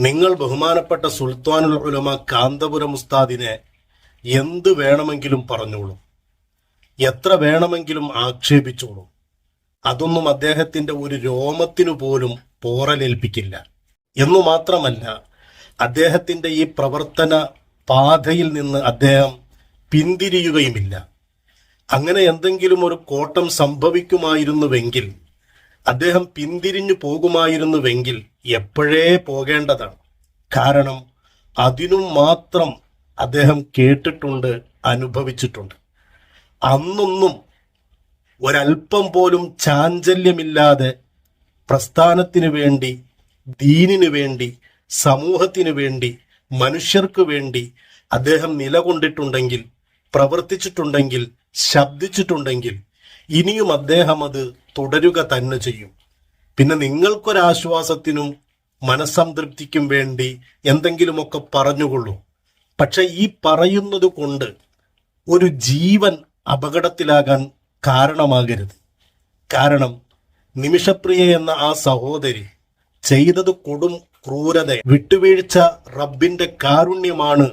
നിങ്ങൾ ബഹുമാനപ്പെട്ട സുൽത്താനുൽ ഉലമ കാന്തപുരം ഉസ്താദിനെ എന്ത് വേണമെങ്കിലും പറഞ്ഞോളൂ. എത്ര വേണമെങ്കിലും ആക്ഷേപിച്ചോളൂ. അതൊന്നും അദ്ദേഹത്തിന്റെ ഒരു രോമത്തിനു പോലും പോറലേൽപ്പിക്കില്ല. എന്നു മാത്രമല്ല അദ്ദേഹത്തിന്റെ ഈ പ്രവർത്തന പാതയിൽ നിന്ന് അദ്ദേഹം പിന്തിരിയുകയുമില്ല. അങ്ങനെ എന്തെങ്കിലും ഒരു കോട്ടം സംഭവിക്കുമായിരുന്നുവെങ്കിൽ അദ്ദേഹം പിന്തിരിഞ്ഞു പോകുമായിരുന്നുവെങ്കിൽ എപ്പോഴേ പോകേണ്ടതാണ്. കാരണം അതിനും മാത്രം അദ്ദേഹം കേട്ടിട്ടുണ്ട് അനുഭവിച്ചിട്ടുണ്ട്. അന്നൊന്നും ഒരൽപ്പം പോലും ചാഞ്ചല്യമില്ലാതെ പ്രസ്ഥാനത്തിന് വേണ്ടി ദീനിനു വേണ്ടി സമൂഹത്തിനു വേണ്ടി മനുഷ്യർക്ക് വേണ്ടി അദ്ദേഹം നിലകൊണ്ടിട്ടുണ്ടെങ്കിൽ പ്രവർത്തിച്ചിട്ടുണ്ടെങ്കിൽ ശബ്ദിച്ചിട്ടുണ്ടെങ്കിൽ ഇനിയും അദ്ദേഹം അത് തുടരുക തന്നെ ചെയ്യും. പിന്നെ നിങ്ങൾക്കൊരാശ്വാസത്തിനും മനസ്സംതൃപ്തിക്കും വേണ്ടി എന്തെങ്കിലുമൊക്കെ പറഞ്ഞുകൊള്ളൂ. പക്ഷെ ഈ പറയുന്നത് കൊണ്ട് ഒരു ജീവൻ അപകടത്തിലാകാൻ കാരണമാകരുത്. കാരണം നിമിഷപ്രിയ എന്ന ആ സഹോദരി ചെയ്തത് കൊടും ക്രൂരത വിട്ടുവീഴ്ച റബ്ബിന്റെ കാരുണ്യമാണ്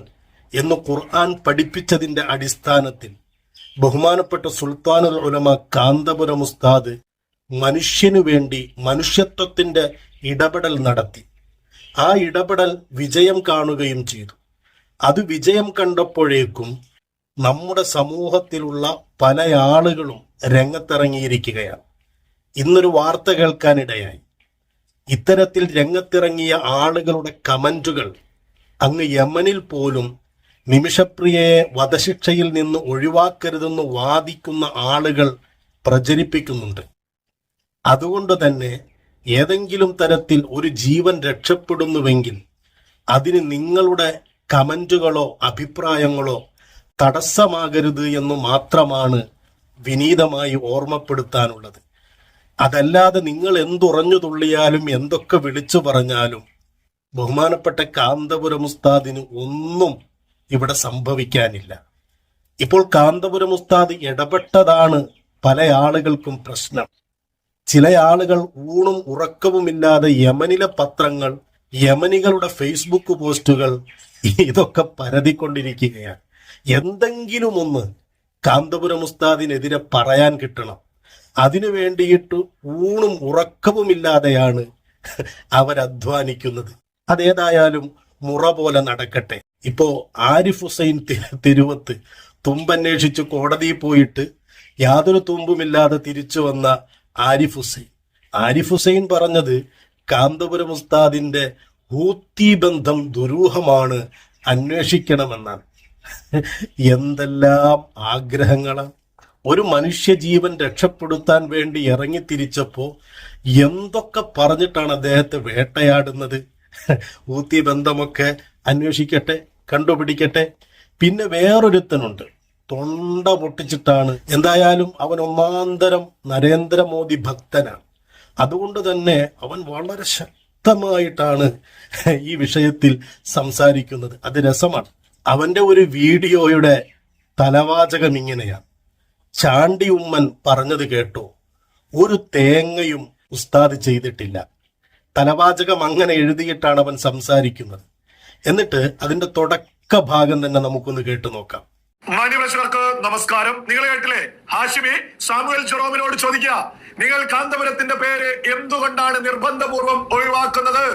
എന്ന് ഖുർആൻ പഠിപ്പിച്ചതിന്റെ അടിസ്ഥാനത്തിൽ ബഹുമാനപ്പെട്ട സുൽത്താനുൽ ഉലമ കാന്തപുരം ഉസ്താദ് മനുഷ്യനു വേണ്ടി മനുഷ്യത്വത്തിന്റെ ഇടപെടൽ നടത്തി. ആ ഇടപെടൽ വിജയം കാണുകയും ചെയ്തു. അത് വിജയം കണ്ടപ്പോഴേക്കും നമ്മുടെ സമൂഹത്തിലുള്ള പല ആളുകളും രംഗത്തിറങ്ങിയിരിക്കുകയാണ്. ഇന്നൊരു വാർത്ത കേൾക്കാനിടയായി. ഇത്തരത്തിൽ രംഗത്തിറങ്ങിയ ആളുകളുടെ കമന്റുകൾ അങ്ങ് യമനിൽ പോലും നിമിഷപ്രിയയെ വധശിക്ഷയിൽ നിന്ന് ഒഴിവാക്കരുതെന്ന് വാദിക്കുന്ന ആളുകൾ പ്രചരിപ്പിക്കുന്നുണ്ട്. അതുകൊണ്ട് തന്നെ ഏതെങ്കിലും തരത്തിൽ ഒരു ജീവൻ രക്ഷപ്പെടുന്നുവെങ്കിൽ അതിന് നിങ്ങളുടെ കമന്റുകളോ അഭിപ്രായങ്ങളോ തടസ്സമാകരുത് എന്ന് മാത്രമാണ് വിനീതമായി ഓർമ്മപ്പെടുത്താനുള്ളത്. അതല്ലാതെ നിങ്ങൾ എന്തുറഞ്ഞു തുള്ളിയാലും എന്തൊക്കെ വിളിച്ചു പറഞ്ഞാലും ബഹുമാനപ്പെട്ട കാന്തപുരം ഉസ്താദിന് ഒന്നും ഇവിടെ സംഭവിക്കാനില്ല. ഇപ്പോൾ കാന്തപുരം ഉസ്താദ് ഇടപെട്ടതാണ് പല ആളുകൾക്കും പ്രശ്നം. ചില ആളുകൾ ഊണും ഉറക്കവുമില്ലാതെ യമനിലെ പത്രങ്ങൾ യമനികളുടെ ഫേസ്ബുക്ക് പോസ്റ്റുകൾ ഇതൊക്കെ പരതിക്കൊണ്ടിരിക്കുകയാണ്. എന്തെങ്കിലും ഒന്ന് കാന്തപുരം ഉസ്താദിനെതിരെ പറയാൻ കിട്ടണം. അതിനു വേണ്ടിയിട്ട് ഊണും ഉറക്കവുമില്ലാതെയാണ് അവരധ്വാനിക്കുന്നത് അതേതായാലും മുറ പോലെ നടക്കട്ടെ. ഇപ്പോ ആരിഫ് ഹുസൈൻ തിരുവത്ത് തുമ്പന്വേഷിച്ച് കോടതിയിൽ പോയിട്ട് യാതൊരു തുമ്പുമില്ലാതെ തിരിച്ചു വന്ന ആരിഫ് ഹുസൈൻ. ആരിഫ് ഹുസൈൻ പറഞ്ഞത് കാന്തപുരം ഉസ്താദിന്റെ ഹൂത്തി ബന്ധം ദുരൂഹമാണ് അന്വേഷിക്കണമെന്നാണ്. എന്തെല്ലാം ആഗ്രഹങ്ങളാണ്. ഒരു മനുഷ്യജീവൻ രക്ഷപ്പെടുത്താൻ വേണ്ടി ഇറങ്ങി തിരിച്ചപ്പോ എന്തൊക്കെ പറഞ്ഞിട്ടാണ് അദ്ദേഹത്തെ വേട്ടയാടുന്നത്? ഊത്തി ബന്ധമൊക്കെ അന്വേഷിക്കട്ടെ കണ്ടുപിടിക്കട്ടെ. പിന്നെ വേറൊരുത്തനുണ്ട്. തൊണ്ട പൊട്ടിച്ചിട്ടാണ്. എന്തായാലും അവൻ ഒന്നാന്തരം നരേന്ദ്രമോദി ഭക്തനാണ്. അതുകൊണ്ട് തന്നെ അവൻ വളരെ ശക്തമായിട്ടാണ് ഈ വിഷയത്തിൽ സംസാരിക്കുന്നത്. അത് രസമാണ്. അവന്റെ ഒരു വീഡിയോയുടെ തലവാചകം ഇങ്ങനെയാണ്. ചാണ്ടി ഉമ്മൻ പറഞ്ഞത് കേട്ടോ ഒരു തേങ്ങയും ഉസ്താദ് ചെയ്തിട്ടില്ല. തലവാചകം അങ്ങനെ എഴുതിയിട്ടാണ് അവൻ സംസാരിക്കുന്നത്. എന്നിട്ട് അതിന്റെ തുടക്ക ഭാഗം തന്നെ നമുക്കൊന്ന് കേട്ടു നോക്കാം. മാന്യപ്രേക്ഷകർക്ക് നമസ്കാരം. നിങ്ങൾ കേട്ടില്ലേ? ഹാഷിമി സാമുവൽ ജെറോമിനോട് ചോദിക്കുക നിങ്ങൾ കാന്തപുരത്തിന്റെ പേര് എന്തുകൊണ്ടാണ് നിർബന്ധപൂർവം ഒഴിവാക്കുന്നത്?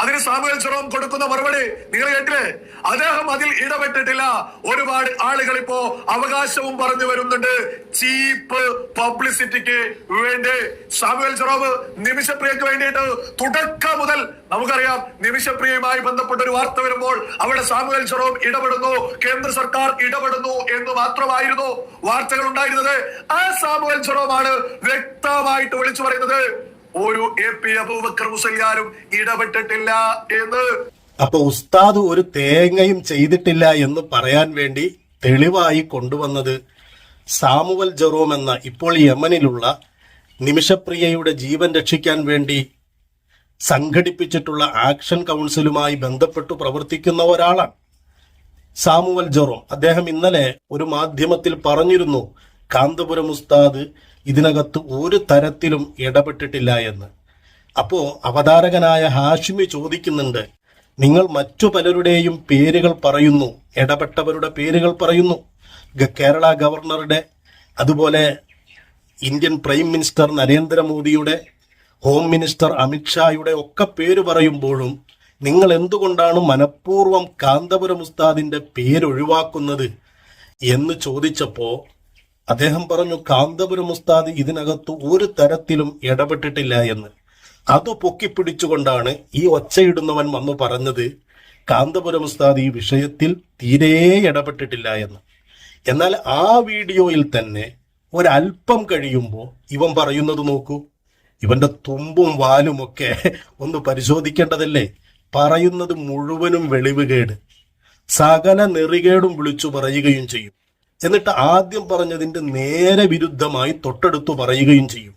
അതിന് സാമുവൽ ചെറോം കൊടുക്കുന്ന മറുപടി നിങ്ങൾ കേട്ടില്ലേ? അദ്ദേഹം അതിൽ ഇടപെട്ടിട്ടില്ല. ഒരുപാട് ആളുകൾ ഇപ്പോ അവകാശവും പറഞ്ഞു വരുന്നുണ്ട്. ചീപ്പ് പബ്ലിസിറ്റിക്ക് വേണ്ടി. സാമുവൽ ജെറോം നിമിഷപ്രിയക്ക് വേണ്ടിയിട്ട് തുടക്കം മുതൽ നമുക്കറിയാം നിമിഷപ്രിയയുമായി ബന്ധപ്പെട്ട ഒരു വാർത്ത വരുമ്പോൾ അവിടെ സാമുവൽ ചെറോം ഇടപെടുന്നു. കേന്ദ്ര സർക്കാർ ഇടപെടുന്നു എന്ന് മാത്രമായിരുന്നു വാർത്തകൾ ഉണ്ടായിരുന്നത്. ആ സാമുവൽ ചെറോമാണ് വ്യക്തമായിട്ട് വിളിച്ചു പറയുന്നത്. ഒരു എ പി അബൂബക്കർ മുസലിയാരും ഇടപെട്ടിട്ടില്ല എന്ന്. അപ്പൊ ഉസ്താദ് ഒരു തേങ്ങയും ചെയ്തിട്ടില്ല എന്ന് പറയാൻ വേണ്ടി തെളിവായി കൊണ്ടുവന്നത് സാമുവൽ ജെറോം എന്ന ഇപ്പോൾ യമനിലുള്ള നിമിഷപ്രിയയുടെ ജീവൻ രക്ഷിക്കാൻ വേണ്ടി സംഘടിപ്പിച്ചിട്ടുള്ള ആക്ഷൻ കൗൺസിലുമായി ബന്ധപ്പെട്ടു പ്രവർത്തിക്കുന്ന ഒരാളാണ് സാമുവൽ ജെറോം. അദ്ദേഹം ഇന്നലെ ഒരു മാധ്യമത്തിൽ പറഞ്ഞിരുന്നു കാന്തപുരം ഉസ്താദ് ഇതിനകത്ത് ഒരു തരത്തിലും ഇടപെട്ടിട്ടില്ല എന്ന്. അപ്പോ അവതാരകനായ ഹാഷിമി ചോദിക്കുന്നുണ്ട് നിങ്ങൾ മറ്റു പലരുടെയും പേരുകൾ പറയുന്നു ഇടപെട്ടവരുടെ പേരുകൾ പറയുന്നു. കേരള ഗവർണറുടെ അതുപോലെ ഇന്ത്യൻ പ്രൈം മിനിസ്റ്റർ നരേന്ദ്രമോദിയുടെ ഹോം മിനിസ്റ്റർ അമിത്ഷായുടെ ഒക്കെ പേര് പറയുമ്പോഴും നിങ്ങൾ എന്തുകൊണ്ടാണ് മനഃപൂർവം കാന്തപുരം ഉസ്താദിന്റെ പേരൊഴിവാക്കുന്നത്? എന്ന് ചോദിച്ചപ്പോ അദ്ദേഹം പറഞ്ഞു കാന്തപുരം ഉസ്താദ് ഇതിനകത്ത് ഒരു തരത്തിലും ഇടപെട്ടിട്ടില്ല എന്ന്. അത് പൊക്കിപ്പിടിച്ചുകൊണ്ടാണ് ഈ ഒച്ചയിടുന്നവൻ വന്നു പറഞ്ഞത് കാന്തപുരം ഉസ്താദ് ഈ വിഷയത്തിൽ തീരെ ഇടപെട്ടിട്ടില്ല എന്ന്. എന്നാൽ ആ വീഡിയോയിൽ തന്നെ ഒരല്പം കഴിയുമ്പോൾ ഇവൻ പറയുന്നത് നോക്കൂ ഇവന്റെ തുമ്പും വാലും ഒക്കെ ഒന്ന് പരിശോധിക്കേണ്ടതല്ലേ? പറയുന്നത് മുഴുവനും വെളിവുകേട് സകല നെറികേടും വിളിച്ചു പറയുകയും ചെയ്യും. എന്നിട്ട് ആദ്യം പറഞ്ഞതിന്റെ നേരെ വിരുദ്ധമായി തൊട്ടടുത്തു പറയുകയും ചെയ്യും.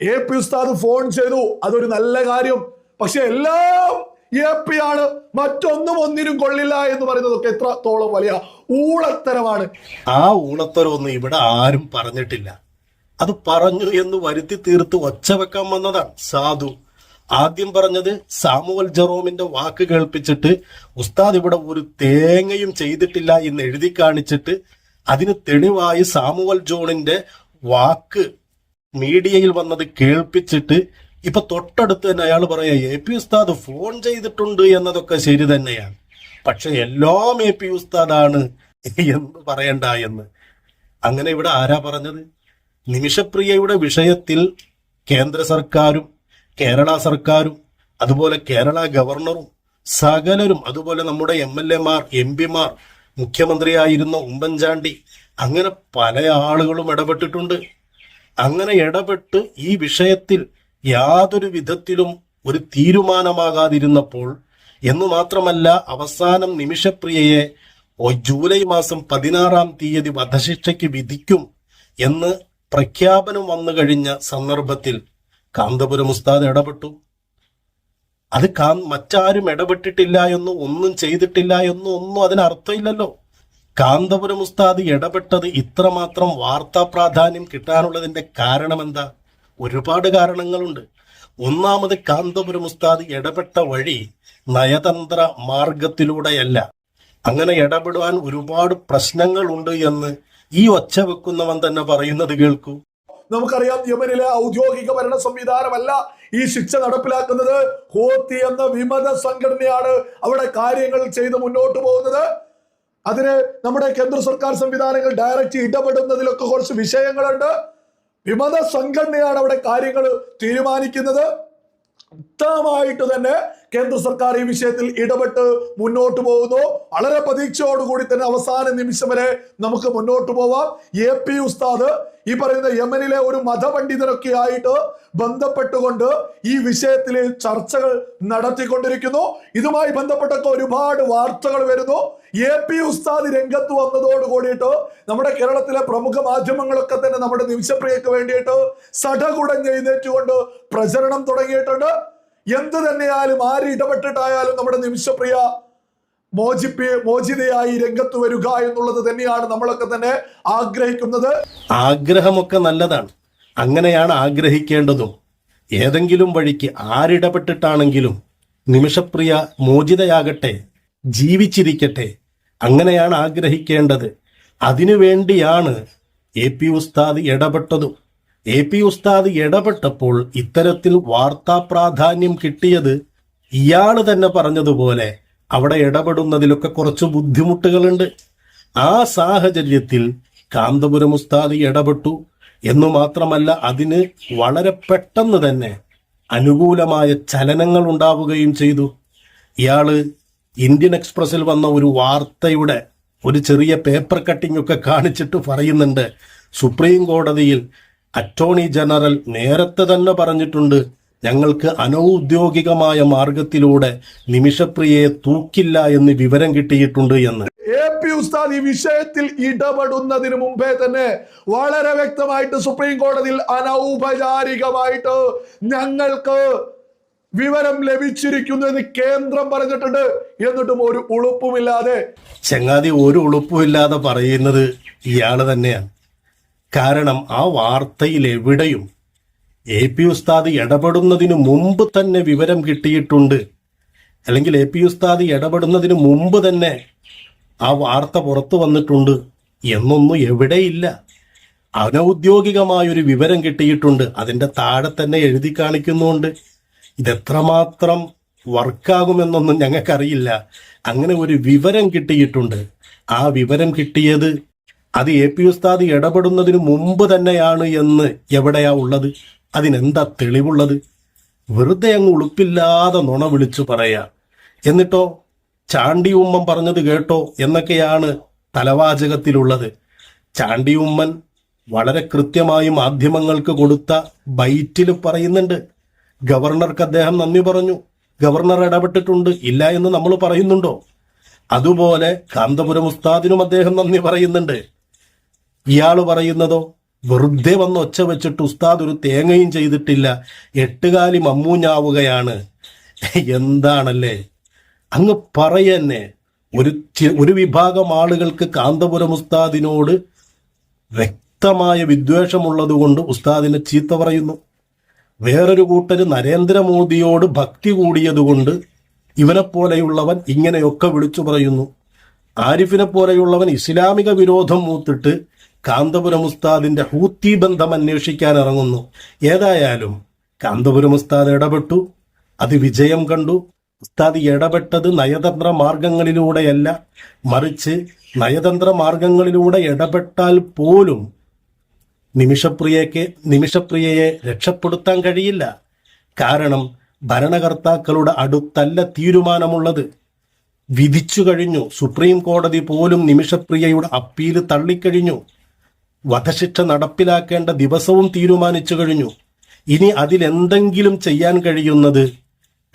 എ പി ഉസ്താദ് ഫോൺ ചെയ്തു. അതൊരു നല്ല കാര്യം. പക്ഷെ എല്ലാം എ പി ആണ്. മറ്റൊന്നും ഒന്നിനും കൊള്ളില്ല എന്ന് പറയുന്നതൊക്കെ എത്രത്തോളം വലിയ ഊളത്തരമാണ്. ആ ഊളത്തരമൊന്നും ഇവിടെ ആരും പറഞ്ഞിട്ടില്ല. അത് പറഞ്ഞു എന്ന് വരുത്തി തീർത്ത് ഒച്ച വെക്കാൻ വന്നതാണ് സാധു. ആദ്യം പറഞ്ഞത് സാമുവൽ ജെറോമിന്റെ വാക്ക് കേൾപ്പിച്ചിട്ട് ഉസ്താദ് ഇവിടെ ഒരു തേങ്ങയും ചെയ്തിട്ടില്ല എന്ന് എഴുതി കാണിച്ചിട്ട് അതിന് തെളിവായി സാമുവൽ ജോണിന്റെ വാക്ക് മീഡിയയിൽ വന്നത് കേൾപ്പിച്ചിട്ട് ഇപ്പൊ തൊട്ടടുത്ത് തന്നെ അയാൾ പറയാ എ പി ഉസ്താദ് ഫോൺ ചെയ്തിട്ടുണ്ട് എന്നതൊക്കെ ശരി തന്നെയാണ്. പക്ഷെ എല്ലാം എ പി ഉസ്താദാണ് എന്ന് പറയണ്ട എന്ന്. അങ്ങനെ ഇവിടെ ആരാ പറഞ്ഞത്? നിമിഷപ്രിയയുടെ വിഷയത്തിൽ കേന്ദ്ര സർക്കാരും കേരള സർക്കാരും അതുപോലെ കേരള ഗവർണറും സകലരും അതുപോലെ നമ്മുടെ എം എൽ എമാർ എം പിമാർ മുഖ്യമന്ത്രിയായിരുന്ന ഉമ്മൻചാണ്ടി അങ്ങനെ പല ആളുകളും ഇടപെട്ടിട്ടുണ്ട്. അങ്ങനെ ഇടപെട്ട് ഈ വിഷയത്തിൽ യാതൊരു വിധത്തിലും ഒരു തീരുമാനമാകാതിരുന്നപ്പോൾ എന്നു മാത്രമല്ല അവസാനം നിമിഷപ്രിയയെ ജൂലൈ മാസം പതിനാറാം തീയതി വധശിക്ഷയ്ക്ക് വിധിക്കും എന്ന് പ്രഖ്യാപനം വന്നു കഴിഞ്ഞ സന്ദർഭത്തിൽ കാന്തപുരം ഉസ്താദ് ഇടപെട്ടു. അത് കാ മറ്റാരും ഇടപെട്ടിട്ടില്ല എന്നോ ഒന്നും ചെയ്തിട്ടില്ല എന്നോ ഒന്നും അതിന് അർത്ഥമില്ലല്ലോ. കാന്തപുരം ഉസ്താദ് ഇടപെട്ടത് ഇത്രമാത്രം വാർത്താ പ്രാധാന്യം കിട്ടാനുള്ളതിന്റെ കാരണം എന്താ ഒരുപാട് കാരണങ്ങളുണ്ട്. ഒന്നാമത് കാന്തപുരം ഉസ്താദ് ഇടപെട്ട വഴി നയതന്ത്ര മാർഗത്തിലൂടെയല്ല. അങ്ങനെ ഇടപെടുവാൻ ഒരുപാട് പ്രശ്നങ്ങളുണ്ട് എന്ന് ഈ ഒച്ച വെക്കുന്നവൻ തന്നെ പറയുന്നത് കേൾക്കൂ. നമുക്കറിയാം യമനിലെ ഔദ്യോഗിക ഭരണ സംവിധാനമല്ല ഈ ശിക്ഷ നടപ്പിലാക്കുന്നത്. ഹോത്തി എന്ന വിമത സംഘടനയാണ് അവിടെ കാര്യങ്ങൾ ചെയ്ത് മുന്നോട്ട് പോകുന്നത്. അതിന് നമ്മുടെ കേന്ദ്ര സർക്കാർ സംവിധാനങ്ങൾ ഡയറക്റ്റ് ഇടപെടുന്നതിലൊക്കെ കുറച്ച് വിഷയങ്ങളുണ്ട്. വിമത സംഘടനയാണ് അവിടെ കാര്യങ്ങൾ തീരുമാനിക്കുന്നത്. വ്യക്തമായിട്ട് തന്നെ കേന്ദ്ര സർക്കാർ ഈ വിഷയത്തിൽ ഇടപെട്ട് മുന്നോട്ട് പോകുന്നു. വളരെ പ്രതീക്ഷയോടുകൂടി തന്നെ അവസാന നിമിഷം വരെ നമുക്ക് മുന്നോട്ട് പോവാം. എ പി ഉസ്താദ് ഈ പറയുന്ന യമനിലെ ഒരു മതപണ്ഡിതരൊക്കെ ആയിട്ട് ബന്ധപ്പെട്ടുകൊണ്ട് ഈ വിഷയത്തിൽ ചർച്ചകൾ നടത്തിക്കൊണ്ടിരിക്കുന്നു. ഇതുമായി ബന്ധപ്പെട്ടൊക്കെ ഒരുപാട് വാർത്തകൾ വരുന്നു. എ പി ഉസ്താദ് രംഗത്ത് വന്നതോട് കൂടിയിട്ട് നമ്മുടെ കേരളത്തിലെ പ്രമുഖ മാധ്യമങ്ങളൊക്കെ തന്നെ നമ്മുടെ നിമിഷപ്രിയക്ക് വേണ്ടിയിട്ട് സടകുടം എഴുന്നേറ്റുകൊണ്ട് പ്രചരണം തുടങ്ങിയിട്ടുണ്ട്. എന്ത് തന്നെയായാലും ആര് ഇടപെട്ടിട്ടായാലും നമ്മുടെ നിമിഷപ്രിയ മോചിപ്പി മോചിതയായി രംഗത്ത് വരിക എന്നുള്ളത് തന്നെയാണ് നമ്മളൊക്കെ തന്നെ ആഗ്രഹിക്കുന്നത്. ആഗ്രഹമൊക്കെ നല്ലതാണ്. അങ്ങനെയാണ് ആഗ്രഹിക്കേണ്ടതും. ഏതെങ്കിലും വഴിക്ക് ആരിടപെട്ടിട്ടാണെങ്കിലും നിമിഷപ്രിയ മോചിതയാകട്ടെ ജീവിച്ചിരിക്കട്ടെ. അങ്ങനെയാണ് ആഗ്രഹിക്കേണ്ടത്. അതിനുവേണ്ടിയാണ് എ പി ഉസ്താദ് ഇടപെട്ടതും. എ പി ഉസ്താദ് ഇടപെട്ടപ്പോൾ ഇത്തരത്തിൽ വാർത്താ പ്രാധാന്യം കിട്ടിയത് ഇയാൾ തന്നെ പറഞ്ഞതുപോലെ അവിടെ ഇടപെടുന്നതിലൊക്കെ കുറച്ച് ബുദ്ധിമുട്ടുകളുണ്ട്. ആ സാഹചര്യത്തിൽ കാന്തപുരം ഉസ്താദ് ഇടപെട്ടു. എന്നു മാത്രമല്ല അതിന് വളരെ പെട്ടെന്ന് തന്നെ അനുകൂലമായ ചലനങ്ങൾ ഉണ്ടാവുകയും ചെയ്തു. ഇയാൾ ഇന്ത്യൻ എക്സ്പ്രസിൽ വന്ന ഒരു വാർത്തയുടെ ഒരു ചെറിയ പേപ്പർ കട്ടിംഗ് ഒക്കെ കാണിച്ചിട്ട് പറയുന്നുണ്ട്. സുപ്രീം കോടതിയിൽ അറ്റോർണി ജനറൽ നേരത്തെ തന്നെ പറഞ്ഞിട്ടുണ്ട് ഞങ്ങൾക്ക് അനൗദ്യോഗികമായ മാർഗത്തിലൂടെ നിമിഷപ്രിയയെ തൂക്കില്ല എന്ന് വിവരം കിട്ടിയിട്ടുണ്ട് എന്ന്. എ പി ഉസ്താദ് ഈ വിഷയത്തിൽ ഇടപെടുന്നതിന് മുമ്പേ തന്നെ വളരെ വ്യക്തമായിട്ട് സുപ്രീം കോടതിയിൽ അനൗപചാരികമായിട്ട് ഞങ്ങൾക്ക് വിവരം ലഭിച്ചിരിക്കുന്നു എന്ന് കേന്ദ്രം പറഞ്ഞിട്ടുണ്ട്. എന്നിട്ടും ഒരു ഉളുപ്പുമില്ലാതെ. ചങ്ങാതി ഒരു ഉളുപ്പുമില്ലാതെ പറയുന്നത് ഇയാൾ തന്നെയാണ്. കാരണം ആ വാർത്തയിൽ എവിടെയും എ പി ഉസ്താദ് ഇടപെടുന്നതിന് മുമ്പ് തന്നെ വിവരം കിട്ടിയിട്ടുണ്ട്. അല്ലെങ്കിൽ എ പി ഉസ്താദ് ഇടപെടുന്നതിന് മുമ്പ് തന്നെ ആ വാർത്ത പുറത്തു വന്നിട്ടുണ്ട് എന്നൊന്നും എവിടെയില്ല. അനൗദ്യോഗികമായൊരു വിവരം കിട്ടിയിട്ടുണ്ട്. അതിന്റെ താഴെ തന്നെ എഴുതി കാണിക്കുന്നുണ്ട്. ഇതെത്രമാത്രം വർക്കാകുമെന്നൊന്നും ഞങ്ങൾക്കറിയില്ല. അങ്ങനെ ഒരു വിവരം കിട്ടിയിട്ടുണ്ട്. ആ വിവരം കിട്ടിയത് അത് എ പി ഉസ്താദ് ഇടപെടുന്നതിന് മുമ്പ് തന്നെയാണ് എന്ന് എവിടെയാ ഉള്ളത്? അതിനെന്താ തെളിവുള്ളത്? വെറുതെ അങ്ങ് ഉളുപ്പില്ലാതെ നുണ വിളിച്ചു പറയാ. എന്നിട്ടോ ചാണ്ടി ഉമ്മൻ പറഞ്ഞത് കേട്ടോ എന്നൊക്കെയാണ് തലവാചകത്തിലുള്ളത്. ചാണ്ടി ഉമ്മൻ വളരെ കൃത്യമായി മാധ്യമങ്ങൾക്ക് കൊടുത്ത ബൈറ്റിൽ പറയുന്നുണ്ട്. ഗവർണർക്ക് അദ്ദേഹം നന്ദി പറഞ്ഞു. ഗവർണർ ഇടപെട്ടിട്ടുണ്ട്. ഇല്ല എന്ന് നമ്മൾ പറയുന്നുണ്ടോ? അതുപോലെ കാന്തപുരം ഉസ്താദിനും അദ്ദേഹം നന്ദി പറയുന്നുണ്ട്. ഇയാൾ പറയുന്നതോ വെറുതെ വന്ന് ഒച്ച വെച്ചിട്ട് ഉസ്താദ് ഒരു തേങ്ങയും ചെയ്തിട്ടില്ല. എട്ടുകാലി മമ്മൂഞ്ഞാവുകയാണ്. എന്താണല്ലേ? അങ്ങ് പറയന്നെ ഒരു ഒരു വിഭാഗം ആളുകൾക്ക് കാന്തപുരം ഉസ്താദിനോട് വ്യക്തമായ വിദ്വേഷമുള്ളത് കൊണ്ട് ഉസ്താദിനെ ചീത്ത പറയുന്നു. വേറൊരു കൂട്ടർ നരേന്ദ്രമോദിയോട് ഭക്തി കൂടിയതുകൊണ്ട് ഇവനെ പോലെയുള്ളവൻ ഇങ്ങനെയൊക്കെ വിളിച്ചു പറയുന്നു. ആരിഫിനെ പോലെയുള്ളവൻ ഇസ്ലാമിക വിരോധം മൂത്തിട്ട് കാന്തപുരം ഉസ്താദിന്റെ ഹൂത്തി ബന്ധം അന്വേഷിക്കാൻ ഇറങ്ങുന്നു. ഏതായാലും കാന്തപുരം ഉസ്താദ് ഇടപെട്ടു. അത് വിജയം കണ്ടു. ഉസ്താദ് ഇടപെട്ടത് നയതന്ത്ര മാർഗങ്ങളിലൂടെയല്ല മറിച്ച് നയതന്ത്ര മാർഗങ്ങളിലൂടെ ഇടപെട്ടാൽ പോലും നിമിഷപ്രിയയ്ക്ക് നിമിഷപ്രിയയെ രക്ഷപ്പെടുത്താൻ കഴിയില്ല. കാരണം ഭരണകർത്താക്കളുടെ അടുത്തല്ല തീരുമാനമുള്ളത്. വിധിച്ചു കഴിഞ്ഞു. സുപ്രീം കോടതി പോലും നിമിഷപ്രിയയുടെ അപ്പീൽ തള്ളിക്കഴിഞ്ഞു. വധശിക്ഷ നടപ്പിലാക്കേണ്ട ദിവസവും തീരുമാനിച്ചു കഴിഞ്ഞു. ഇനി അതിലെന്തെങ്കിലും ചെയ്യാൻ കഴിയുന്നത്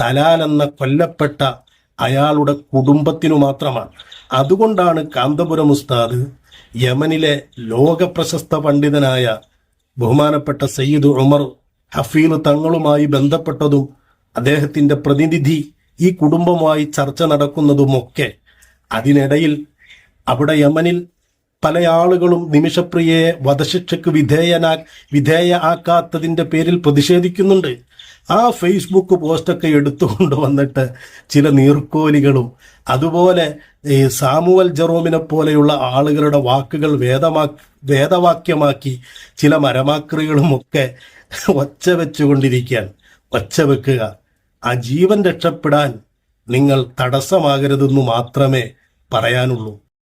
തലാൽ എന്ന കൊല്ലപ്പെട്ട അയാളുടെ കുടുംബത്തിനു മാത്രമാണ്. അതുകൊണ്ടാണ് കാന്തപുരം ഉസ്താദ് യമനിലെ ലോകപ്രശസ്ത പണ്ഡിതനായ ബഹുമാനപ്പെട്ട സയ്യിദ് ഉമർ ഹഫീൽ തങ്ങളുമായി ബന്ധപ്പെട്ടതും അദ്ദേഹത്തിന്റെ പ്രതിനിധി ഈ കുടുംബമായി ചർച്ച നടക്കുന്നതുമൊക്കെ അതിനിടയിൽ അവിടെ യമനിൽ പല ആളുകളും നിമിഷപ്രിയയെ വധശിക്ഷയ്ക്ക് വിധേയനാ വിധേയ ആക്കാത്തതിന്റെ പേരിൽ പ്രതിഷേധിക്കുന്നുണ്ട്. ആ ഫേസ്ബുക്ക് പോസ്റ്റൊക്കെ എടുത്തുകൊണ്ട് വന്നിട്ട് ചില നീർക്കോലികളും അതുപോലെ ഈ സാമുവൽ ജെറോമിനെ പോലെയുള്ള ആളുകളുടെ വാക്കുകൾ വേദമാ വേദവാക്യമാക്കി ചില മരമാക്രികളും ഒക്കെ ഒച്ച വെച്ചുകൊണ്ടിരിക്കാൻ ഒച്ച വെക്കുക. ആ ജീവൻ രക്ഷപ്പെടാൻ നിങ്ങൾ തടസ്സമാകരുതെന്ന് മാത്രമേ പറയാനുള്ളൂ.